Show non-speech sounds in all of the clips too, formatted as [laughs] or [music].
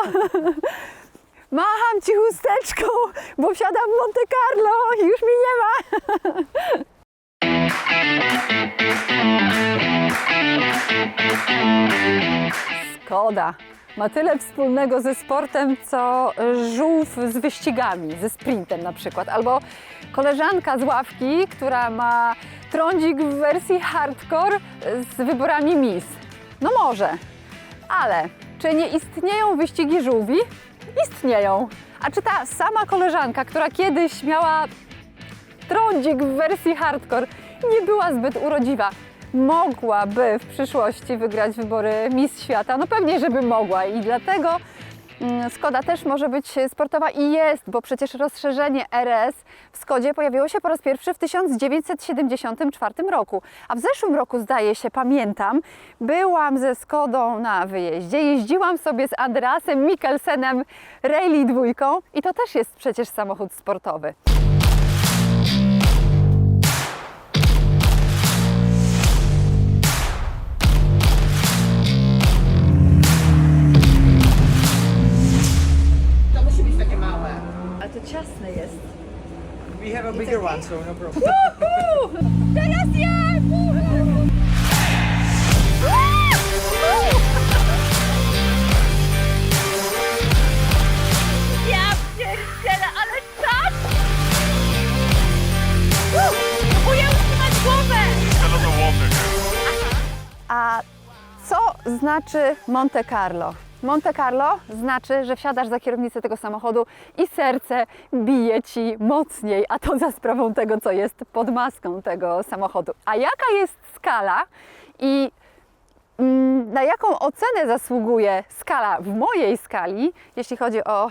[laughs] Macham ci chusteczką, bo wsiadam w Monte Carlo i już mi nie ma. [laughs] Skoda ma tyle wspólnego ze sportem, co żółw z wyścigami, ze sprintem na przykład. Albo koleżanka z ławki, która ma trądzik w wersji hardcore z wyborami Miss. No może, ale czy nie istnieją wyścigi żółwi? Istnieją. A czy ta sama koleżanka, która kiedyś miała trądzik w wersji hardcore, nie była zbyt urodziwa, mogłaby w przyszłości wygrać wybory Miss Świata? No pewnie, żeby mogła i dlatego Skoda też może być sportowa i jest, bo przecież rozszerzenie RS w Skodzie pojawiło się po raz pierwszy w 1974 roku. A w zeszłym roku, zdaje się, pamiętam, byłam ze Skodą na wyjeździe, jeździłam sobie z Andreasem Mikkelsenem Rally dwójką i to też jest przecież samochód sportowy. We have a bigger one, so no problem. Teraz ja! Ja pierdzielę, ale czas! Próbuję utrzymać głowę! A co znaczy Monte Carlo? Monte Carlo znaczy, że wsiadasz za kierownicę tego samochodu i serce bije ci mocniej, a to za sprawą tego, co jest pod maską tego samochodu. A jaka jest skala i mm, na jaką ocenę zasługuje skala w mojej skali, jeśli chodzi o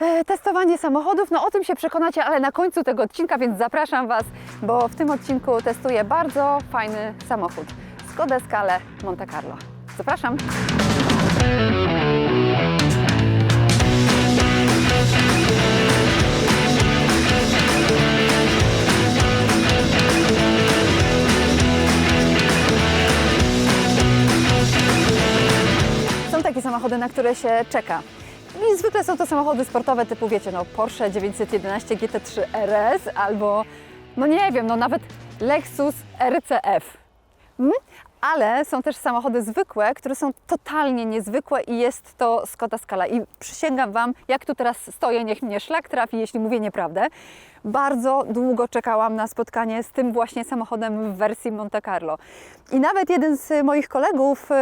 e, testowanie samochodów. No o tym się przekonacie, ale na końcu tego odcinka, więc zapraszam Was, bo w tym odcinku testuję bardzo fajny samochód. Skoda Scala Monte Carlo. Zapraszam. Są takie samochody, na które się czeka. I zwykle są to samochody sportowe typu, wiecie, no Porsche 911 GT3 RS albo, no nie wiem, no nawet Lexus RCF. Mm? Ale są też samochody zwykłe, które są totalnie niezwykłe i jest to Skoda Scala. I przysięgam Wam, jak tu teraz stoję, niech mnie szlak trafi, jeśli mówię nieprawdę. Bardzo długo czekałam na spotkanie z tym właśnie samochodem w wersji Monte Carlo. I nawet jeden z moich kolegów, y,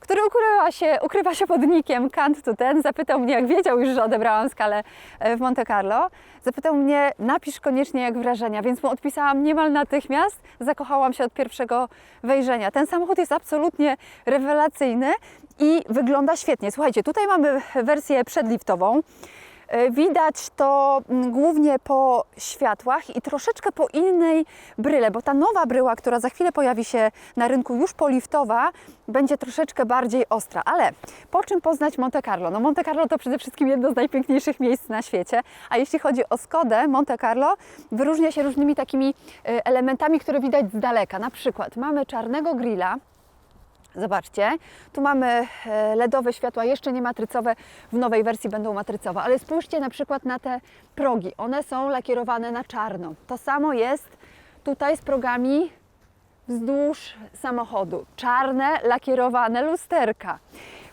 który ukrywa się, ukrywa się pod nickiem Kant to ten, zapytał mnie, jak wiedział już, że odebrałam skalę y, w Monte Carlo, zapytał mnie, napisz koniecznie jak wrażenia, więc mu odpisałam niemal natychmiast, zakochałam się od pierwszego wejrzenia. Ten samochód jest absolutnie rewelacyjny i wygląda świetnie. Słuchajcie, tutaj mamy wersję przedliftową. E, Widać to mm, głównie po światłach i troszeczkę po innej bryle, bo ta nowa bryła, która za chwilę pojawi się na rynku już poliftowa, będzie troszeczkę bardziej ostra. Ale po czym poznać Monte Carlo? No Monte Carlo to przede wszystkim jedno z najpiękniejszych miejsc na świecie, a jeśli chodzi o Skodę, Monte Carlo wyróżnia się różnymi takimi e, elementami, które widać z daleka. Na przykład mamy czarnego grilla, Zobaczcie, tu mamy e, LEDowe światła, jeszcze nie matrycowe, w nowej wersji będą matrycowe, ale spójrzcie na przykład na te progi, one są lakierowane na czarno. To samo jest tutaj z progami wzdłuż samochodu, czarne lakierowane lusterka.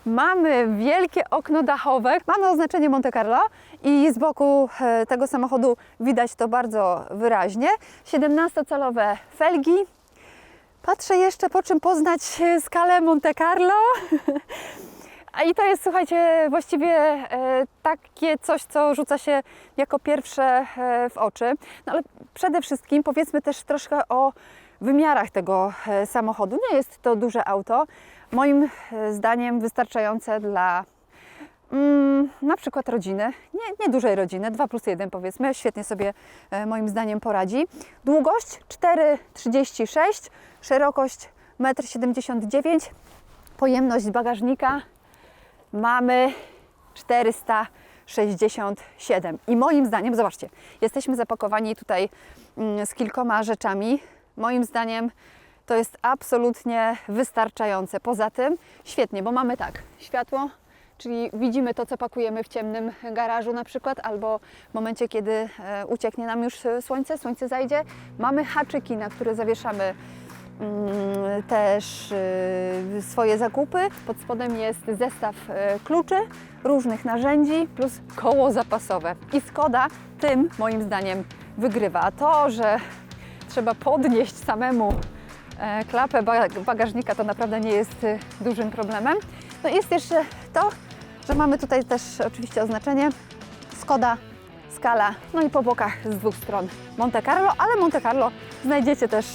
Mamy wielkie okno dachowe, mamy oznaczenie Monte Carlo i z boku e, tego samochodu widać to bardzo wyraźnie. 17-calowe felgi, Patrzę jeszcze, po czym poznać skalę Monte Carlo. A [laughs] i to jest, słuchajcie, właściwie e, takie coś, co rzuca się jako pierwsze e, w oczy. No ale przede wszystkim powiedzmy też troszkę o wymiarach tego e, samochodu. Nie jest to duże auto, moim zdaniem wystarczające dla mm, na przykład rodziny, nie, nie dużej rodziny, 2 plus 1 powiedzmy, świetnie sobie e, moim zdaniem poradzi. Długość 4,36, szerokość 1,79 m, pojemność bagażnika mamy 467. I moim zdaniem, zobaczcie, jesteśmy zapakowani tutaj mm, z kilkoma rzeczami. Moim zdaniem to jest absolutnie wystarczające. Poza tym świetnie, bo mamy tak, światło czyli widzimy to, co pakujemy w ciemnym garażu na przykład, albo w momencie, kiedy e, ucieknie nam już e, słońce, słońce zajdzie. Mamy haczyki, na które zawieszamy mm, też y, swoje zakupy. Pod spodem jest zestaw kluczy, różnych narzędzi plus koło zapasowe. I Skoda tym moim zdaniem wygrywa. A to, że trzeba podnieść samemu e, klapę ba- bagażnika, to naprawdę nie jest dużym problemem. No jest jeszcze to, że mamy tutaj też oczywiście oznaczenie Skoda skala, no i po bokach z dwóch stron Monte Carlo, ale Monte Carlo znajdziecie też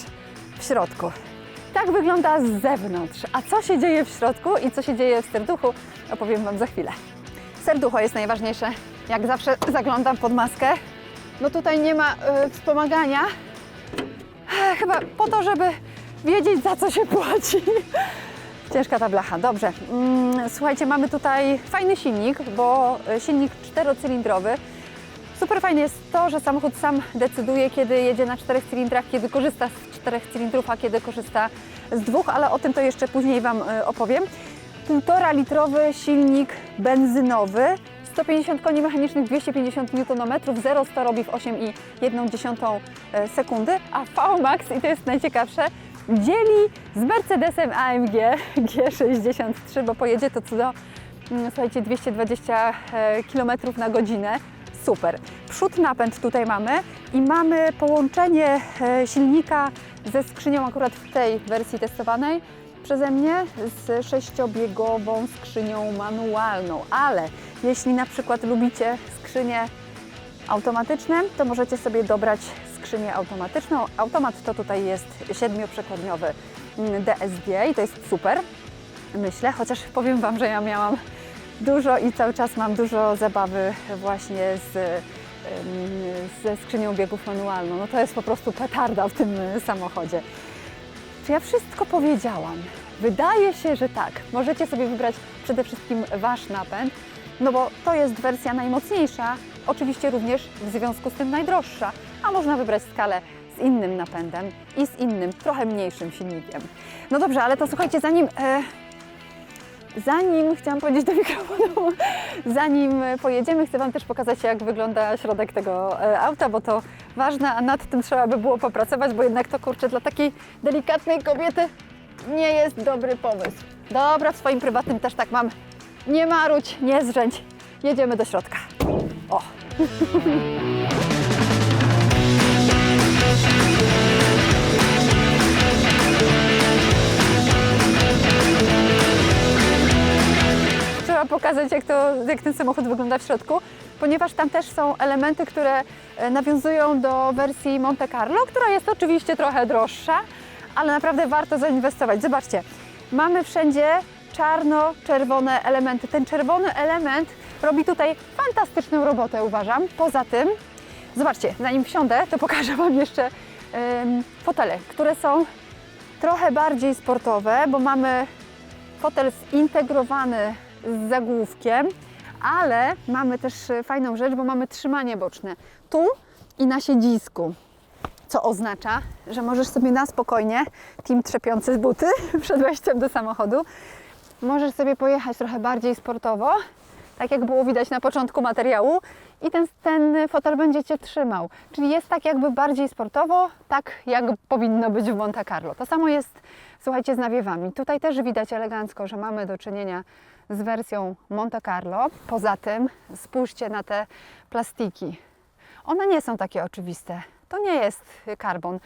w środku. Tak wygląda z zewnątrz. A co się dzieje w środku i co się dzieje w serduchu, opowiem Wam za chwilę. Serducho jest najważniejsze. Jak zawsze zaglądam pod maskę. No tutaj nie ma y, wspomagania. Chyba po to, żeby wiedzieć za co się płaci. Ciężka ta blacha, dobrze. Mm, Słuchajcie, mamy tutaj fajny silnik, bo y, silnik czterocylindrowy. Super fajne jest to, że samochód sam decyduje, kiedy jedzie na czterech cylindrach, kiedy korzysta z czterech cylindrów, a kiedy korzysta z dwóch, ale o tym to jeszcze później Wam y, opowiem. Półtora litrowy silnik benzynowy, 150 koni mechanicznych, 250 Nm, 0 100 robi w 8,1 e, sekundy, a VMAX, i to jest najciekawsze, dzieli z Mercedesem AMG G63, bo pojedzie to co do, mm, słuchajcie, 220 km na godzinę. Super. Przód napęd tutaj mamy i mamy połączenie e, silnika ze skrzynią akurat w tej wersji testowanej przeze mnie z sześciobiegową skrzynią manualną, ale jeśli na przykład lubicie skrzynie automatyczne, to możecie sobie dobrać skrzynię automatyczną. Automat to tutaj jest siedmioprzekładniowy DSG i to jest super, myślę, chociaż powiem Wam, że ja miałam dużo i cały czas mam dużo zabawy właśnie z, ze skrzynią biegów manualną. No to jest po prostu petarda w tym y, samochodzie. Czy ja wszystko powiedziałam? Wydaje się, że tak. Możecie sobie wybrać przede wszystkim Wasz napęd, no bo to jest wersja najmocniejsza, oczywiście również w związku z tym najdroższa, a można wybrać skalę z innym napędem i z innym, trochę mniejszym silnikiem. No dobrze, ale to słuchajcie, zanim... E, Zanim chciałam powiedzieć do mikrofonu, [laughs] zanim pojedziemy, chcę Wam też pokazać, jak wygląda środek tego e, auta, bo to ważne, a nad tym trzeba by było popracować, bo jednak to kurczę dla takiej delikatnej kobiety nie jest dobry pomysł. Dobra, w swoim prywatnym też tak mam. Nie marudź, nie zrzędź. Jedziemy do środka. O! trzeba pokazać, jak, to, jak ten samochód wygląda w środku, ponieważ tam też są elementy, które e, nawiązują do wersji Monte Carlo, która jest oczywiście trochę droższa, ale naprawdę warto zainwestować. Zobaczcie, mamy wszędzie czarno-czerwone elementy. Ten czerwony element robi tutaj fantastyczną robotę, uważam. Poza tym, zobaczcie, zanim wsiądę, to pokażę Wam jeszcze fotele, które są trochę bardziej sportowe, bo mamy fotel zintegrowany z zagłówkiem, ale mamy też e, fajną rzecz, bo mamy trzymanie boczne tu i na siedzisku. Co oznacza, że możesz sobie na spokojnie, team trzepiący z buty [laughs] przed wejściem do samochodu, możesz sobie pojechać trochę bardziej sportowo, tak jak było widać na początku materiału i ten, ten fotel będzie Cię trzymał. Czyli jest tak jakby bardziej sportowo, tak jak powinno być w Monte Carlo. To samo jest, słuchajcie, z nawiewami. Tutaj też widać elegancko, że mamy do czynienia z wersją Monte Carlo. Poza tym spójrzcie na te plastiki. One nie są takie oczywiste. To nie jest karbon.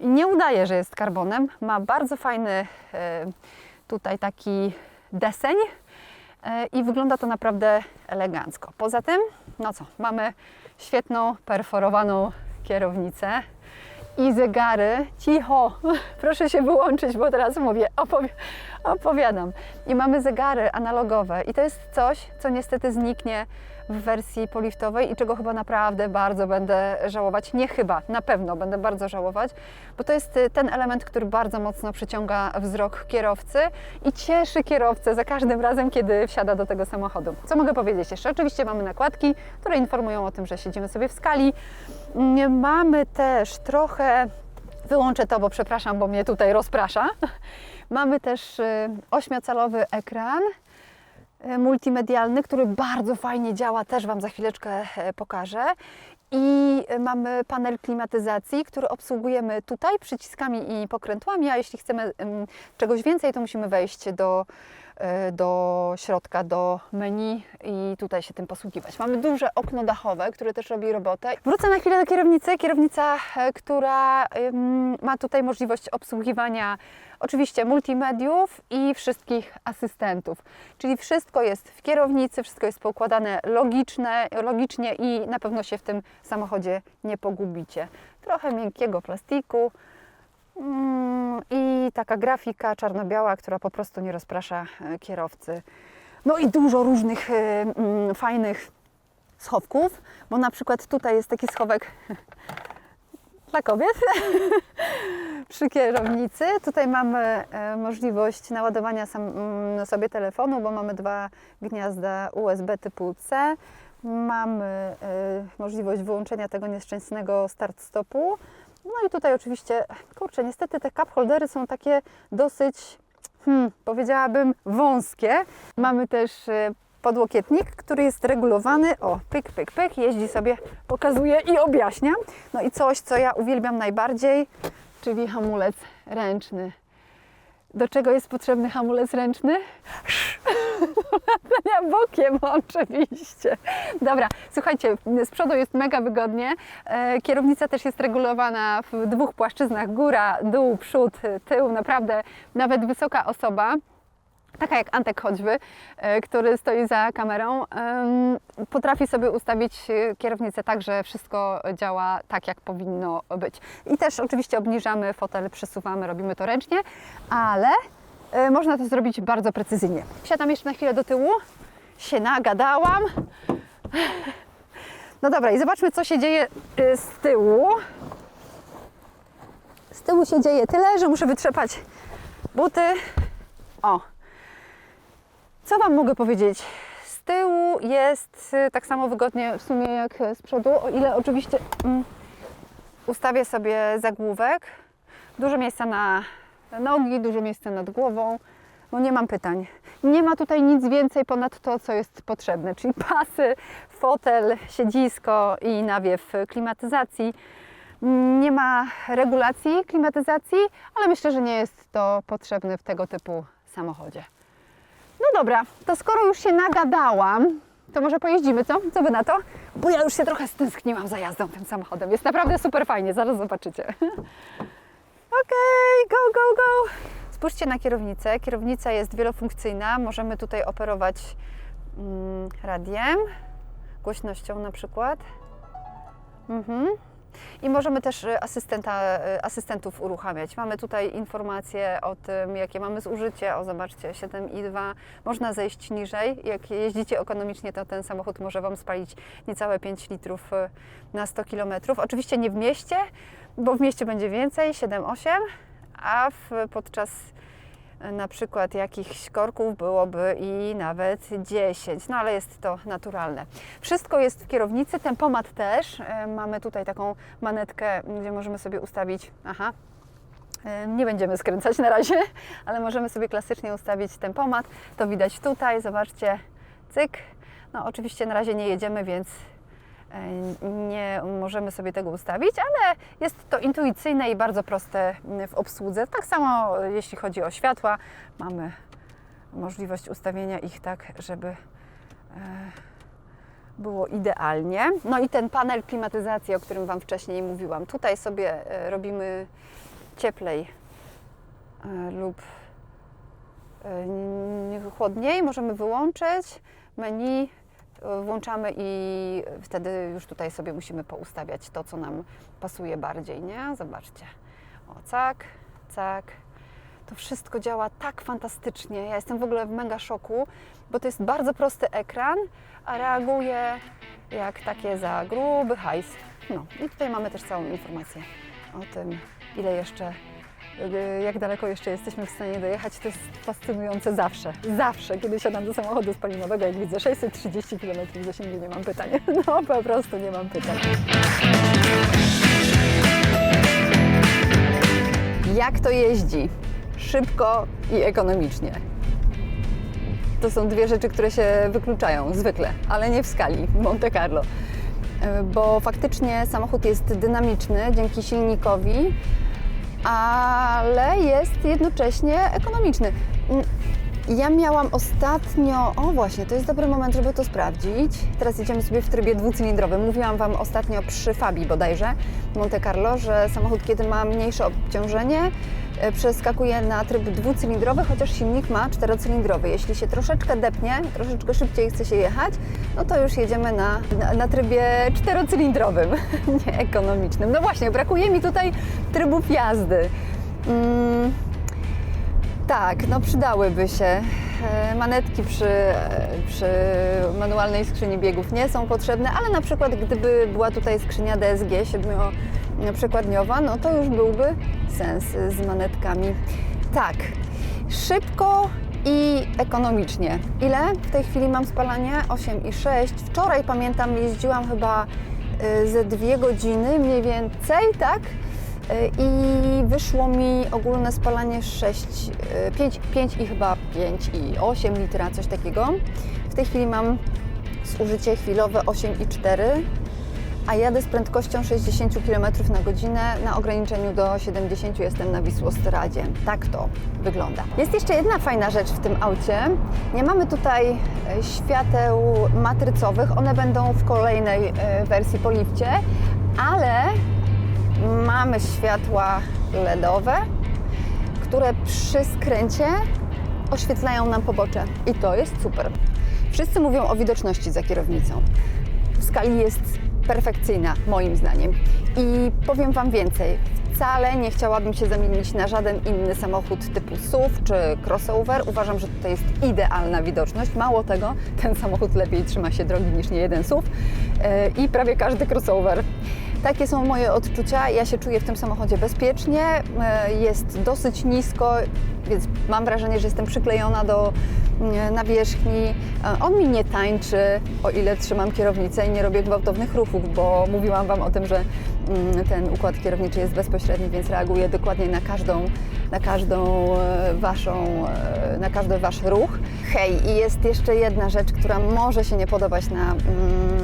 I nie udaje, że jest karbonem. Ma bardzo fajny e, tutaj taki deseń i wygląda to naprawdę elegancko. Poza tym, no co, mamy świetną, perforowaną kierownicę i zegary. Cicho, [laughs] proszę się wyłączyć, bo teraz mówię, opowi- opowiadam. I mamy zegary analogowe i to jest coś, co niestety zniknie w wersji poliftowej i czego chyba naprawdę bardzo będę żałować. Nie chyba, na pewno będę bardzo żałować, bo to jest y, ten element, który bardzo mocno przyciąga wzrok kierowcy i cieszy kierowcę za każdym razem, kiedy wsiada do tego samochodu. Co mogę powiedzieć jeszcze? Oczywiście mamy nakładki, które informują o tym, że siedzimy sobie w skali. Mamy też trochę Wyłączę to, bo przepraszam, bo mnie tutaj rozprasza. Mamy też y, ośmiocalowy ekran e, multimedialny, który bardzo fajnie działa, też Wam za chwileczkę e, pokażę. I e, mamy panel klimatyzacji, który obsługujemy tutaj przyciskami i pokrętłami, a jeśli chcemy em, czegoś więcej, to musimy wejść do, do środka, do menu i tutaj się tym posługiwać. Mamy duże okno dachowe, które też robi robotę. Wrócę na chwilę do kierownicy. Kierownica, e, która ma tutaj możliwość obsługiwania oczywiście multimediów i wszystkich asystentów. Czyli wszystko jest w kierownicy, wszystko jest poukładane logiczne, logicznie i na pewno się w tym samochodzie nie pogubicie. Trochę miękkiego plastiku i taka grafika czarno-biała, która po prostu nie rozprasza e, kierowcy. No i dużo różnych e, mm, fajnych schowków, bo na przykład tutaj jest taki schowek [laughs] dla kobiet [laughs] przy kierownicy. Tutaj mamy e, możliwość naładowania mm, sobie telefonu, bo mamy dwa gniazda USB typu C. Mamy możliwość wyłączenia tego nieszczęsnego start-stopu. No i tutaj oczywiście, kurczę, niestety te cup holdery są takie dosyć, hmm, powiedziałabym, wąskie. Mamy też e, podłokietnik, który jest regulowany. O, pyk, pyk, pyk, jeździ sobie, pokazuje i objaśnia. No i coś, co ja uwielbiam najbardziej, czyli hamulec ręczny. Do czego jest potrzebny hamulec ręczny? Ja [laughs] bokiem oczywiście. Dobra, słuchajcie, z przodu jest mega wygodnie. E, Kierownica też jest regulowana w dwóch płaszczyznach, góra, dół, przód, tył. Naprawdę nawet wysoka osoba taka jak Antek choćby, e, który stoi za kamerą, potrafi sobie ustawić kierownicę tak, że wszystko działa tak, jak powinno być. I też oczywiście obniżamy fotel, przesuwamy, robimy to ręcznie, ale można to zrobić bardzo precyzyjnie. Wsiadam jeszcze na chwilę do tyłu, się nagadałam. No dobra, i zobaczmy, co się dzieje e, z tyłu. Z tyłu się dzieje tyle, że muszę wytrzepać buty. O, co Wam mogę powiedzieć? Z tyłu jest y, tak samo wygodnie w sumie jak z przodu, o ile oczywiście mm, ustawię sobie zagłówek. Dużo miejsca na nogi, dużo miejsca nad głową. No nie mam pytań. Nie ma tutaj nic więcej ponad to, co jest potrzebne, czyli pasy, fotel, siedzisko i nawiew klimatyzacji. Nie ma regulacji klimatyzacji, ale myślę, że nie jest to potrzebne w tego typu samochodzie. No dobra, to skoro już się nagadałam, to może pojeździmy, co? Co wy na to? Bo ja już się trochę stęskniłam za jazdą tym samochodem. Jest naprawdę super fajnie, zaraz zobaczycie. [laughs] Okej, go, go, go. Spójrzcie na kierownicę. Kierownica jest wielofunkcyjna. Możemy tutaj operować mm, radiem, głośnością na przykład. Mhm. I możemy też y, asystenta, y, asystentów uruchamiać. Mamy tutaj informacje o tym, jakie mamy zużycie. O, zobaczcie, 7,2. Można zejść niżej. Jak jeździcie ekonomicznie, to ten samochód może Wam spalić niecałe 5 litrów y, na 100 km. Oczywiście nie w mieście, bo w mieście będzie więcej, 7-8, a w, podczas y, na przykład jakichś korków byłoby i nawet 10, no ale jest to naturalne. Wszystko jest w kierownicy, tempomat też. E, Mamy tutaj taką manetkę, gdzie możemy sobie ustawić, aha, e, nie będziemy skręcać na razie, [laughs] ale możemy sobie klasycznie ustawić tempomat. To widać tutaj, zobaczcie, cyk. No oczywiście na razie nie jedziemy, więc e, nie możemy sobie tego ustawić, ale jest to intuicyjne i bardzo proste w obsłudze. Tak samo e, jeśli chodzi o światła, mamy możliwość ustawienia ich tak, żeby e, było idealnie. No i ten panel klimatyzacji, o którym Wam wcześniej mówiłam. Tutaj sobie e, robimy cieplej e, lub e, nie- chłodniej. Możemy wyłączyć menu, e, włączamy i wtedy już tutaj sobie musimy poustawiać to, co nam pasuje bardziej, nie? Zobaczcie. O, cak, cak. To wszystko działa tak fantastycznie. Ja jestem w ogóle w mega szoku, bo to jest bardzo prosty ekran, a reaguje jak takie za gruby hajs. No i tutaj mamy też całą informację o tym, ile jeszcze, jak daleko jeszcze jesteśmy w stanie dojechać. To jest fascynujące zawsze, zawsze, kiedy siadam do samochodu spalinowego, jak widzę 630 km zasięgu, nie mam pytań. [laughs] No po prostu nie mam pytań. Jak to jeździ? Szybko i ekonomicznie. to są dwie rzeczy, które się wykluczają zwykle, ale nie w skali Monte Carlo. E, Bo faktycznie samochód jest dynamiczny dzięki silnikowi, ale jest jednocześnie ekonomiczny. Mm, Ja miałam ostatnio, o właśnie, to jest dobry moment, żeby to sprawdzić. Teraz jedziemy sobie w trybie dwucylindrowym. Mówiłam Wam ostatnio przy Fabii bodajże Monte Carlo, że samochód, kiedy ma mniejsze obciążenie, przeskakuje na tryb dwucylindrowy, chociaż silnik ma czterocylindrowy. Jeśli się troszeczkę depnie, troszeczkę szybciej chce się jechać, no to już jedziemy na, na, na trybie czterocylindrowym, [laughs] nie ekonomicznym. No właśnie, brakuje mi tutaj trybów jazdy. Mm, tak, no przydałyby się. E, Manetki przy, e, przy manualnej skrzyni biegów nie są potrzebne, ale na przykład gdyby była tutaj skrzynia DSG siedmioprzekładniowa, no to już byłby sens z manetkami. Tak, szybko i ekonomicznie. Ile w tej chwili mam spalanie? 8,6. Wczoraj pamiętam jeździłam chyba e, ze dwie godziny mniej więcej, tak? i wyszło mi ogólne spalanie 6, 5, 5 i chyba 5 i 8 litra, coś takiego. W tej chwili mam zużycie chwilowe 8,4, a jadę z prędkością 60 km na godzinę. Na ograniczeniu do 70 jestem na Wisłostradzie. Tak to wygląda. Jest jeszcze jedna fajna rzecz w tym aucie. Nie mamy tutaj e, świateł matrycowych. One będą w kolejnej e, wersji po lifcie, ale mamy światła LEDowe, które przy skręcie oświetlają nam pobocze i to jest super. Wszyscy mówią o widoczności za kierownicą. W skali jest perfekcyjna, moim zdaniem. I powiem Wam więcej. Wcale nie chciałabym się zamienić na żaden inny samochód typu SUV czy crossover. Uważam, że tutaj jest idealna widoczność. Mało tego, ten samochód lepiej trzyma się drogi niż nie jeden SUV yy, i prawie każdy crossover. Takie są moje odczucia. Ja się czuję w tym samochodzie bezpiecznie. E, Jest dosyć nisko, więc mam wrażenie, że jestem przyklejona do mm, nawierzchni. E, On mi nie tańczy, o ile trzymam kierownicę i nie robię gwałtownych ruchów, bo mówiłam Wam o tym, że mm, ten układ kierowniczy jest bezpośredni, więc reaguje dokładnie na każdą, na każdą e, Waszą, na każdy Wasz ruch. Hej, i jest jeszcze jedna rzecz, która może się nie podobać na, mm,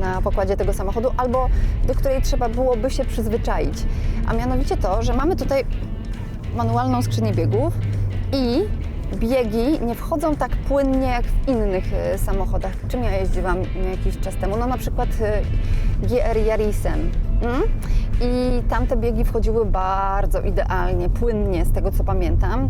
na pokładzie tego samochodu, albo do której trzeba byłoby się przyzwyczaić. A mianowicie to, że mamy tutaj manualną skrzynię biegów i biegi nie wchodzą tak płynnie jak w innych e, samochodach. Czym ja jeździłam jakiś czas temu? No na przykład e, GR Yarisem. Mm? I tamte biegi wchodziły bardzo idealnie, płynnie, z tego co pamiętam.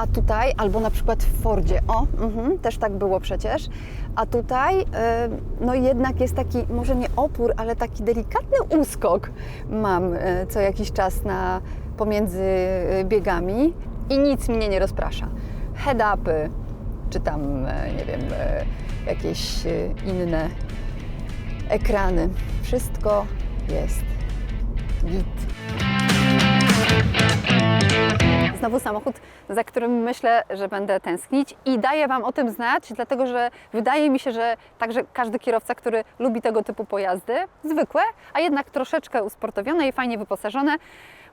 A tutaj, albo na przykład w Fordzie, o, mhm, też tak było przecież. A tutaj, e, no jednak jest taki, może nie opór, ale taki delikatny uskok mam e, co jakiś czas na, pomiędzy e, biegami i nic mnie nie rozprasza. Head-upy, czy tam, nie wiem, jakieś inne ekrany. Wszystko jest git. Znowu samochód, za którym myślę, że będę tęsknić i daję Wam o tym znać, dlatego że wydaje mi się, że także każdy kierowca, który lubi tego typu pojazdy, zwykłe, a jednak troszeczkę usportowione i fajnie wyposażone,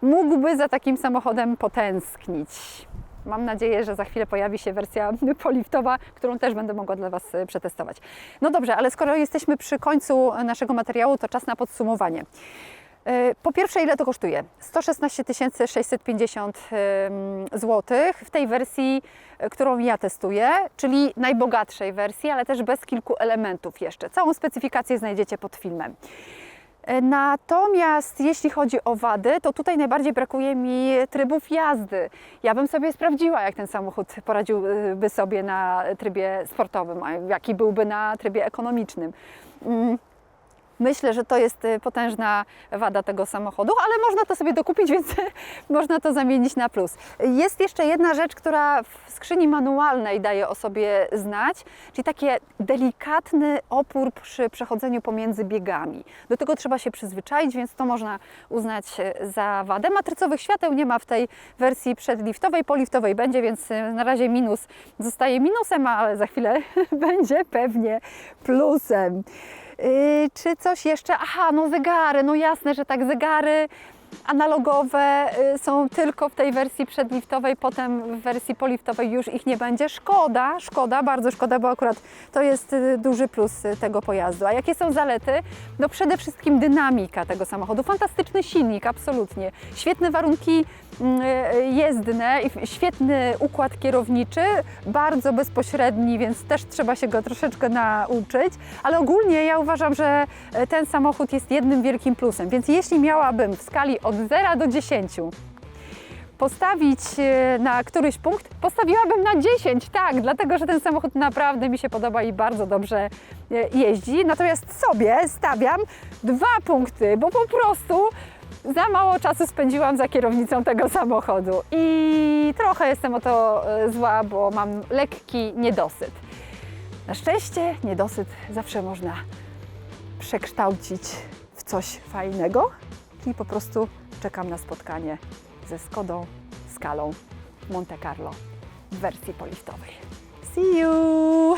mógłby za takim samochodem potęsknić. Mam nadzieję, że za chwilę pojawi się wersja [laughs] poliftowa, którą też będę mogła dla Was e, przetestować. No dobrze, ale skoro jesteśmy przy końcu naszego materiału, to czas na podsumowanie. E, Po pierwsze, ile to kosztuje? 116 650 zł w tej wersji, e, którą ja testuję, czyli najbogatszej wersji, ale też bez kilku elementów jeszcze. Całą specyfikację znajdziecie pod filmem. E, Natomiast jeśli chodzi o wady, to tutaj najbardziej brakuje mi trybów jazdy. Ja bym sobie sprawdziła, jak ten samochód poradziłby sobie na trybie sportowym, a jaki byłby na trybie ekonomicznym. Myślę, że to jest y, potężna wada tego samochodu, ale można to sobie dokupić, [laughs] więc można to zamienić na plus. Jest jeszcze jedna rzecz, która w skrzyni manualnej daje o sobie znać, czyli takie delikatny opór przy przechodzeniu pomiędzy biegami. Do tego trzeba się przyzwyczaić, więc to można uznać y, za wadę. Matrycowych świateł nie ma w tej wersji przedliftowej, poliftowej będzie, więc y, na razie minus zostaje minusem, ale za chwilę [laughs] będzie pewnie plusem. Yy, czy coś jeszcze? Aha, no zegary, no jasne, że tak, zegary. Analogowe y, są tylko w tej wersji przedliftowej, potem w wersji poliftowej już ich nie będzie. Szkoda, szkoda, bardzo szkoda, bo akurat to jest y, duży plus y, tego pojazdu. A jakie są zalety? No przede wszystkim dynamika tego samochodu. Fantastyczny silnik, absolutnie. Świetne warunki mm, jezdne świetny układ kierowniczy, bardzo bezpośredni, więc też trzeba się go troszeczkę nauczyć, ale ogólnie ja uważam, że ten samochód jest jednym wielkim plusem, więc jeśli miałabym w skali od 0 do 10 postawić e, na któryś punkt, postawiłabym na 10, tak, dlatego że ten samochód naprawdę mi się podoba i bardzo dobrze e, jeździ. Natomiast sobie stawiam dwa punkty, bo po prostu za mało czasu spędziłam za kierownicą tego samochodu i trochę jestem o to e, zła, bo mam lekki niedosyt. Na szczęście niedosyt zawsze można przekształcić w coś fajnego i po prostu czekam na spotkanie ze Skodą Skalą Monte Carlo w wersji poliftowej. See you!